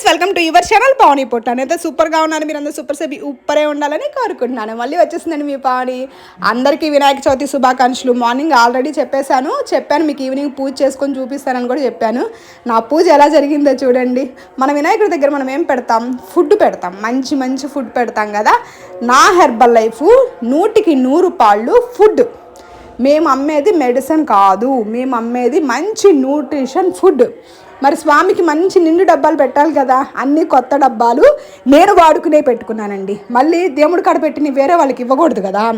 Friends welcome to your channel Pavani పొట్టాను అయితే సూపర్గా ఉన్నాను. మీరు అందరూ సూపర్ సేపు ఉప్పరే ఉండాలని కోరుకుంటున్నాను. మళ్ళీ వచ్చేసిందండి మీ పావని. అందరికీ వినాయక చవితి శుభాకాంక్షలు. మార్నింగ్ ఆల్రెడీ చెప్పేశాను. చెప్పాను మీకు ఈవినింగ్ పూజ చేసుకొని చూపిస్తానని కూడా చెప్పాను. నా పూజ ఎలా జరిగిందో చూడండి. మన వినాయకుడి దగ్గర మనం ఏం పెడతాం? ఫుడ్ పెడతాం. మంచి మంచి ఫుడ్ పెడతాం కదా. నా హెర్బల్ లైఫ్ నూటికి నూరు పాళ్ళు ఫుడ్. మేము అమ్మేది మెడిసిన్ కాదు. మేము అమ్మేది మంచి న్యూట్రిషన్ ఫుడ్ మరి స్వామికి మంచి నిండు డబ్బాలు పెట్టాలి కదా? అన్ని కొత్త డబ్బాలు నేను వాడుకునే పెట్టుకున్నానండి. మళ్ళీ దేవుడు కాడ పెట్టిన వేరే వాళ్ళకి ఇవ్వకూడదు కదా?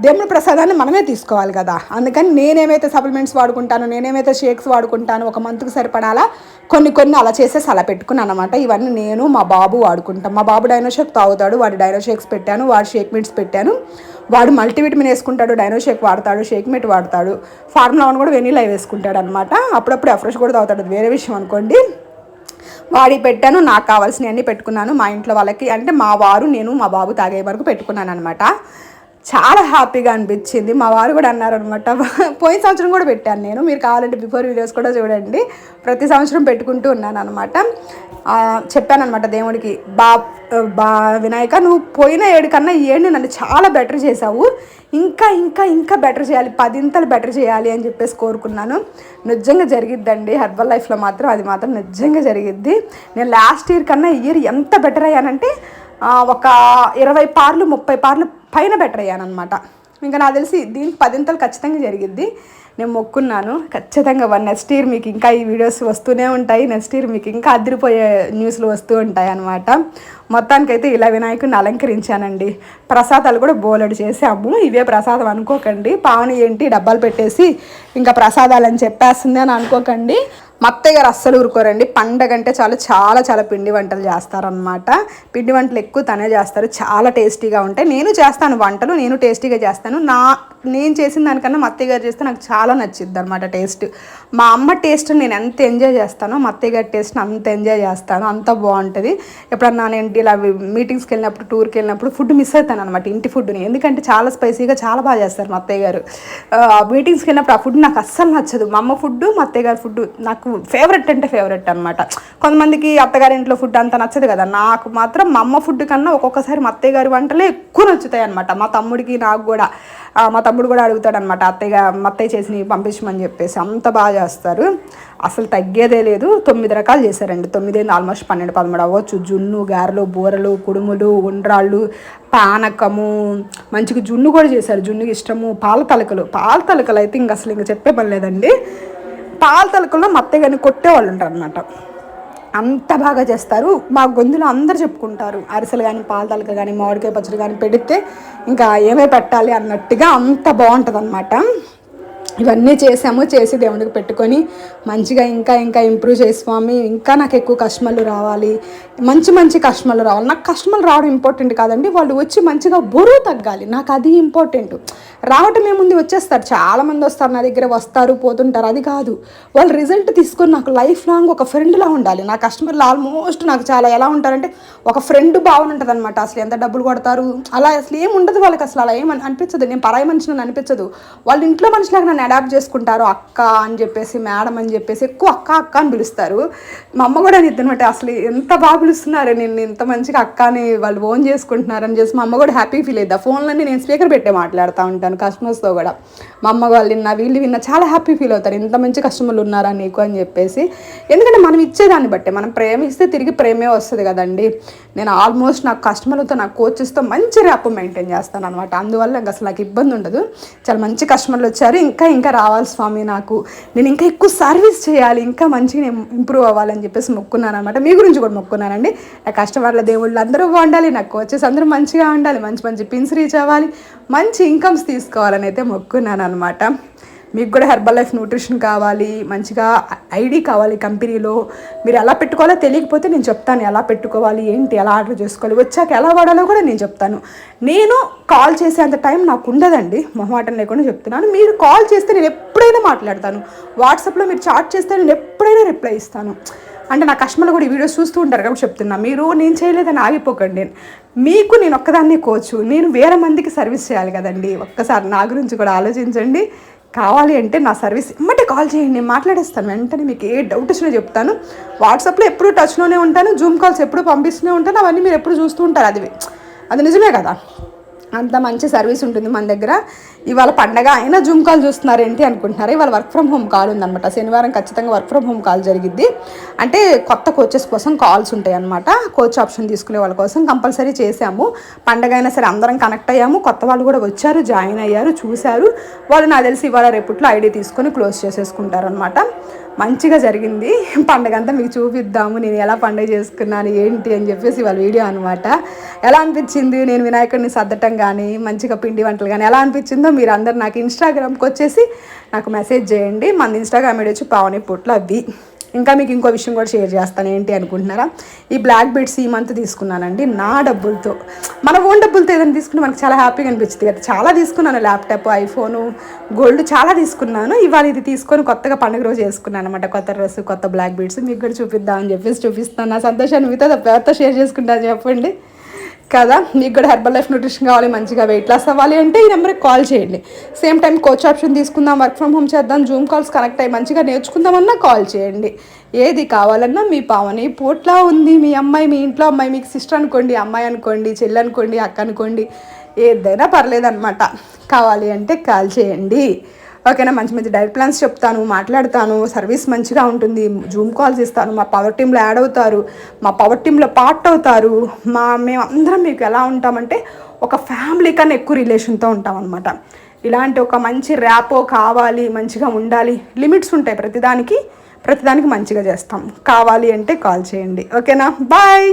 దేవుడి ప్రసాదాన్ని మనమే తీసుకోవాలి కదా? అందుకని నేనేమైతే సప్లిమెంట్స్ వాడుకుంటాను నేనేమైతే షేక్స్ వాడుకుంటాను ఒక మంత్కి సరిపడాలా? కొన్ని కొన్ని అలా చేసేసి అలా పెట్టుకున్నాను అనమాట ఇవన్నీ నేను మా బాబు వాడుకుంటాం. మా బాబు డైనో షేక్ తాగుతాడు. వాడి డైనో షేక్స్ పెట్టాను. వాడి షేక్ మిట్స్ పెట్టాను. వాడు మల్టీవిటమిన్ వేసుకుంటాడు డైనో షేక్ వాడతాడు షేక్ మిట్ వాడతాడు ఫార్ములా వన్ కూడా వెనీలా వేసుకుంటాడు అనమాట అప్పుడప్పుడు అఫ్రెష్ కూడా తాగుతాడు. వేరే విషయం అనుకోండి. వాడి పెట్టాను నాకు కావాల్సినవన్నీ పెట్టుకున్నాను. మా ఇంట్లో వాళ్ళకి అంటే మా వారు నేను మా బాబు తాగే వరకు పెట్టుకున్నాను అనమాట చాలా హ్యాపీగా అనిపించింది. మా వారు కూడా అన్నారనమాట పోయిన సంవత్సరం కూడా పెట్టాను నేను. మీరు కావాలంటే బిఫోర్ వీడియోస్ కూడా చూడండి. ప్రతి సంవత్సరం పెట్టుకుంటూ ఉన్నాను అనమాట చెప్పానమాట దేవుడికి బా బా వినాయక నువ్వు పోయిన ఏడు కన్నా ఏడు నన్ను చాలా బెటర్ చేసావు ఇంకా ఇంకా ఇంకా బెటర్ చేయాలి. పదింతలు బెటర్ చేయాలి అని చెప్పేసి కోరుకున్నాను. నిజంగా జరిగిద్దండి. హెర్బల్ లైఫ్లో మాత్రం అది మాత్రం నిజంగా జరిగిద్ది. నేను లాస్ట్ ఇయర్ కన్నా ఇయర్ ఎంత బెటర్ అయ్యానంటే ఒక ఇరవై పార్లు ముప్పై పార్లు పైన బెటర్ అయ్యానమాట ఇంకా నాకు తెలిసి దీనికి పదింతలు ఖచ్చితంగా జరిగిద్ది. నేను మొక్కున్నాను. ఖచ్చితంగా వన్ నెక్స్ట్ ఇయర్ మీకు ఇంకా ఈ వీడియోస్ వస్తూనే ఉంటాయి. నెక్స్ట్ ఇయర్ మీకు ఇంకా అదిరిపోయే న్యూస్లు వస్తూ ఉంటాయి అనమాట మొత్తానికైతే ఇలా వినాయకుడిని అలంకరించానండి. ప్రసాదాలు కూడా బోలెడు చేసాము ఇవే ప్రసాదం అనుకోకండి. పావుని ఏంటి? డబ్బాలు పెట్టేసి ఇంకా ప్రసాదాలు అని చెప్పేస్తుంది అని అనుకోకండి. మా అత్తయ్య గారు అస్సలు ఊరుకోరండి. పండగ అంటే చాలా చాలా చాలా పిండి వంటలు చేస్తారనమాట పిండి వంటలు ఎక్కువ తనే చేస్తారు. చాలా టేస్టీగా ఉంటాయి. నేను చేస్తాను వంటలు నేను టేస్టీగా చేస్తాను. నా నేను చేసిన దానికన్నా మా అత్తయ్య గారు చేస్తే నాకు చాలా నచ్చిద్ది అనమాట టేస్ట్. మా అమ్మ టేస్ట్ నేను ఎంత ఎంజాయ్ చేస్తానో మా అత్తయ్య గారి టేస్ట్ అంత ఎంజాయ్ చేస్తాను అంత బాగుంటుంది. ఎప్పుడన్నా నేను ఇలా మీటింగ్స్కి వెళ్ళినప్పుడు టూర్కి వెళ్ళినప్పుడు ఫుడ్ మిస్ అవుతాను అనమాట ఇంటి ఫుడ్ని. ఎందుకంటే చాలా స్పైసీగా చాలా బాగా చేస్తారు మా అత్తయ్య గారు. మీటింగ్స్కి వెళ్ళినప్పుడు ఆ ఫుడ్ నాకు అస్సలు నచ్చదు. మా అమ్మ ఫుడ్ మా అత్తయ్య గారి ఫుడ్ నాకు ఫేవరెట్ అంటే ఫేవరెట్ అనమాట కొంతమందికి అత్తగారి ఇంట్లో ఫుడ్ అంత నచ్చదు కదా నాకు మాత్రం మా అమ్మ ఫుడ్ కన్నా ఒక్కొక్కసారి మా అత్తయ్య గారి వంటలే ఎక్కువ నచ్చుతాయి అనమాట మా తమ్ముడికి నాకు కూడా. మా తమ్ముడు కూడా అడుగుతాడు అనమాట అత్తయ్య మా అత్తయ్య చేసి పంపించమని చెప్పేసి. అంత బాగా చేస్తారు. అసలు తగ్గేదే లేదు. తొమ్మిది రకాలు చేశారండి. తొమ్మిది ఆల్మోస్ట్ పన్నెండు పదమూడు అవ్వచ్చు. జున్ను గారెలు బూరలు కుడుములు ఉండ్రాళ్ళు పానకము మంచిగా జున్ను కూడా చేశారు. జున్నుకి ఇష్టము పాల తలకలు. పాల తలకలు అయితే ఇంక అసలు ఇంక చెప్పే పని లేదండి. పాల తలకల్లో మత్తయ్య కానీ కొట్టేవాళ్ళు ఉంటారు అనమాట అంత బాగా చేస్తారు. మా గొంతులో అందరు చెప్పుకుంటారు. అరిసెలు కానీ పాల తలక కానీ మామిడికాయ పచ్చడి కానీ పెడితే ఇంకా ఏమే పెట్టాలి అన్నట్టుగా అంత బాగుంటుంది అనమాట ఇవన్నీ చేసాము చేసి దేవుడికి పెట్టుకొని మంచిగా ఇంకా ఇంకా ఇంప్రూవ్ చేసి స్వామి. ఇంకా నాకు ఎక్కువ కస్టమర్లు రావాలి. మంచి మంచి కస్టమర్లు రావాలి. నాకు కస్టమర్లు రావడం ఇంపార్టెంట్ కాదండి. వాళ్ళు వచ్చి మంచిగా బరువు తగ్గాలి. నాకు అది ఇంపార్టెంట్ రావటం ఏముంది? వచ్చేస్తారు. చాలామంది వస్తారు నా దగ్గర వస్తారు పోతుంటారు. అది కాదు. వాళ్ళు రిజల్ట్ తీసుకొని నాకు లైఫ్ లాంగ్ ఒక ఫ్రెండ్లా ఉండాలి. నా కస్టమర్లు ఆల్మోస్ట్ నాకు చాలా ఎలా ఉంటారంటే ఒక ఫ్రెండ్ భావన ఉంటుంది అనమాట అసలు ఎంత డబ్బులు కొడతారు? అలా అసలు ఏం ఉండదు వాళ్ళకి అసలు. అలా ఏమని అనిపించదు. నేను పరాయి మనిషిని అనిపించదు. వాళ్ళ ఇంట్లో మనిషిలాగా నన్ను అడాప్ట్ చేసుకుంటారు అక్క అని చెప్పేసి మేడం అని చెప్పేసి ఎక్కువ అక్క అక్క అని పిలుస్తారు. మా అమ్మ కూడా అనేది అనమాట అసలు ఎంత బాగా పిలుస్తున్నారు నేను ఇంత మంచిగా అక్క అని వాళ్ళు ఓన్ చేసుకుంటున్నారు అని మా అమ్మ కూడా హ్యాపీ ఫీల్ అయ్యింది ఫోన్లన్నీ నేను స్పీకర్ పెట్టే మాట్లాడుతూ ఉంటాను కస్టమర్స్తో కూడా. మా అమ్మ వాళ్ళు విన్నా వీళ్ళు విన్నా చాలా హ్యాపీ ఫీల్ అవుతారు. ఇంత మంచి కస్టమర్లు ఉన్నారా నీకు అని చెప్పేసి. ఎందుకంటే మనం ఇచ్చేదాన్ని బట్టే మనం ప్రేమ ఇస్తే తిరిగి ప్రేమే వస్తుంది కదండి. నేను ఆల్మోస్ట్ నాకు కస్టమర్లతో నాకు కోచెస్తో మంచి ర్యాప్ మెయింటైన్ చేస్తాను అనమాట అందువల్ల ఇంకా అసలు నాకు ఇబ్బంది ఉండదు. చాలా మంచి కస్టమర్లు వచ్చారు. ఇంకా ఇంకా రావాలి స్వామి నాకు. నేను ఇంకా ఎక్కువ సర్వీస్ చేయాలి ఇంకా మంచిగా నేను ఇంప్రూవ్ అవ్వాలని చెప్పేసి మొక్కున్నాను అనమాట మీ గురించి కూడా మొక్కున్నానండి. నా కస్టమర్ల దేవుళ్ళు అందరూ బాగుండాలి నాకు కోచెస్ అందరూ మంచిగా ఉండాలి మంచి మంచి పిన్స్ రీచ్ అవ్వాలి మంచి ఇన్కమ్స్ తీసుకోవాలని అయితే మొక్కున్నాను అనమాట మీకు కూడా హెర్బల్ లైఫ్ న్యూట్రిషన్ కావాలి మంచిగా ఐడి కావాలి కంపెనీలో. మీరు ఎలా పెట్టుకోవాలో తెలియకపోతే నేను చెప్తాను ఎలా పెట్టుకోవాలి ఏంటి ఎలా ఆర్డర్ చేసుకోవాలి వచ్చాక ఎలా వాడాలో కూడా నేను చెప్తాను. నేను కాల్ చేసేంత టైం నాకు ఉండదండి మొహమాటం లేకుండా చెప్తున్నాను. మీరు కాల్ చేస్తే నేను ఎప్పుడైనా మాట్లాడతాను. వాట్సాప్లో మీరు చాట్ చేస్తే నేను ఎప్పుడైనా రిప్లై ఇస్తాను. అంటే నా కస్టమర్లు కూడా ఈ వీడియోస్ చూస్తూ ఉంటారు కాబట్టి చెప్తున్నా. మీరు నేను చేయలేదని ఆగిపోకండి. మీకు నేను ఒక్కదాన్నే కోచు. నేను వేరే మందికి సర్వీస్ చేయాలి కదండి. ఒక్కసారి నా గురించి కూడా ఆలోచించండి. కావాలి అంటే నా సర్వీస్ ఇమ్మటే కాల్ చేయండి నేను మాట్లాడేస్తాను. వెంటనే మీకు ఏ డౌట్ వచ్చినా చెప్తాను. వాట్సాప్లో ఎప్పుడు టచ్లోనే ఉంటాను జూమ్ కాల్స్ ఎప్పుడు పంపిస్తూనే ఉంటాను అవన్నీ మీరు ఎప్పుడు చూస్తూ ఉంటారు. అది అది నిజమే కదా? అంత మంచి సర్వీస్ ఉంటుంది మన దగ్గర. ఇవాళ పండగ అయినా జూమ్ కాల్ చూస్తున్నారు ఏంటి అనుకుంటున్నారు? ఇవాళ వర్క్ ఫ్రమ్ హోమ్ కాల్ ఉందనమాట శనివారం ఖచ్చితంగా వర్క్ ఫ్రమ్ హోమ్ కాల్ జరిగిద్ది. అంటే కొత్త కోచెస్ కోసం కాల్స్ ఉంటాయి అనమాట కోచ్ ఆప్షన్ తీసుకునే వాళ్ళ కోసం కంపల్సరీ చేసాము పండగ అయినా సరే అందరం కనెక్ట్ అయ్యాము. కొత్త వాళ్ళు కూడా వచ్చారు జాయిన్ అయ్యారు చూశారు. వాళ్ళు నాకు తెలిసి ఇవాళ రేపట్లో ఐడి తీసుకొని క్లోజ్ చేసేసుకుంటారు అనమాట మంచిగా జరిగింది. పండగ అంతా మీకు చూపిద్దాము నేను ఎలా పండగ చేసుకున్నాను ఏంటి అని చెప్పేసి వాళ్ళ వీడియో అనమాట ఎలా అనిపించింది? నేను వినాయకుడిని సర్దటం కానీ మంచిగా పిండి వంటలు కానీ ఎలా అనిపించిందో మీరు అందరు నాకు ఇన్స్టాగ్రామ్కి వచ్చేసి నాకు మెసేజ్ చేయండి. మన ఇన్స్టాగ్రామ్ ఐడి వచ్చి పావని పుట్లు అవి ఇంకా మీకు ఇంకో విషయం కూడా షేర్ చేస్తాను. ఏంటి అనుకుంటున్నారా? ఈ బ్లాక్ బెడ్స్ ఈ మంత్ తీసుకున్నానండి. నా డబ్బులతో. మన ఓన్ డబ్బులతో ఏదైనా తీసుకుంటే మనకు చాలా హ్యాపీగా అనిపించింది కదా. చాలా తీసుకున్నాను ల్యాప్టాప్ ఐఫోను గోల్డ్ చాలా తీసుకున్నాను. ఇవాళ ఇది తీసుకొని కొత్తగా పండుగ రోజు వేసుకున్నాను అనమాట కొత్త డ్రెస్ కొత్త బ్లాక్ బెడ్స్ మీకు కూడా చూపిద్దామని చెప్పేసి చూపిస్తాను. నా సంతోషాన్ని మీతో ఎవరితో షేర్ చేసుకుంటాను చెప్పండి. కదా? మీకు కూడా హెర్బల్ లైఫ్ న్యూట్రిషన్ కావాలి మంచిగా వెయిట్ లాస్ అవ్వాలి అంటే ఈ నెంబర్కి కాల్ చేయండి. సేమ్ టైం కోచ్ ఆప్షన్ తీసుకుందాం వర్క్ ఫ్రమ్ హోమ్ చేద్దాం జూమ్ కాల్స్ కనెక్ట్ అయ్యి మంచిగా నేర్చుకుందామన్నా కాల్ చేయండి. ఏది కావాలన్నా మీ పావని పోట్లా ఉంది మీ అమ్మాయి మీ ఇంట్లో అమ్మాయి మీకు సిస్టర్ అనుకోండి అమ్మాయి అనుకోండి చెల్లి అనుకోండి అక్క అనుకోండి ఏదైనా పర్లేదన్నమాట. కావాలి అంటే కాల్ చేయండి. ఓకేనా మంచి మంచి డైట్ ప్లాన్స్ చెప్తాను మాట్లాడతాను సర్వీస్ మంచిగా ఉంటుంది జూమ్ కాల్స్ ఇస్తాను మా పవర్ టీంలో యాడ్ అవుతారు మా పవర్ టీంలో పార్ట్ అవుతారు మా మేమందరం మీకు ఎలా ఉంటామంటే ఒక ఫ్యామిలీ కన్నా ఎక్కువ రిలేషన్తో ఉంటాం అనమాట ఇలాంటి ఒక మంచి ర్యాపో కావాలి మంచిగా ఉండాలి లిమిట్స్ ఉంటాయి ప్రతిదానికి ప్రతిదానికి మంచిగా చేస్తాం. కావాలి అంటే కాల్ చేయండి. ఓకేనా బాయ్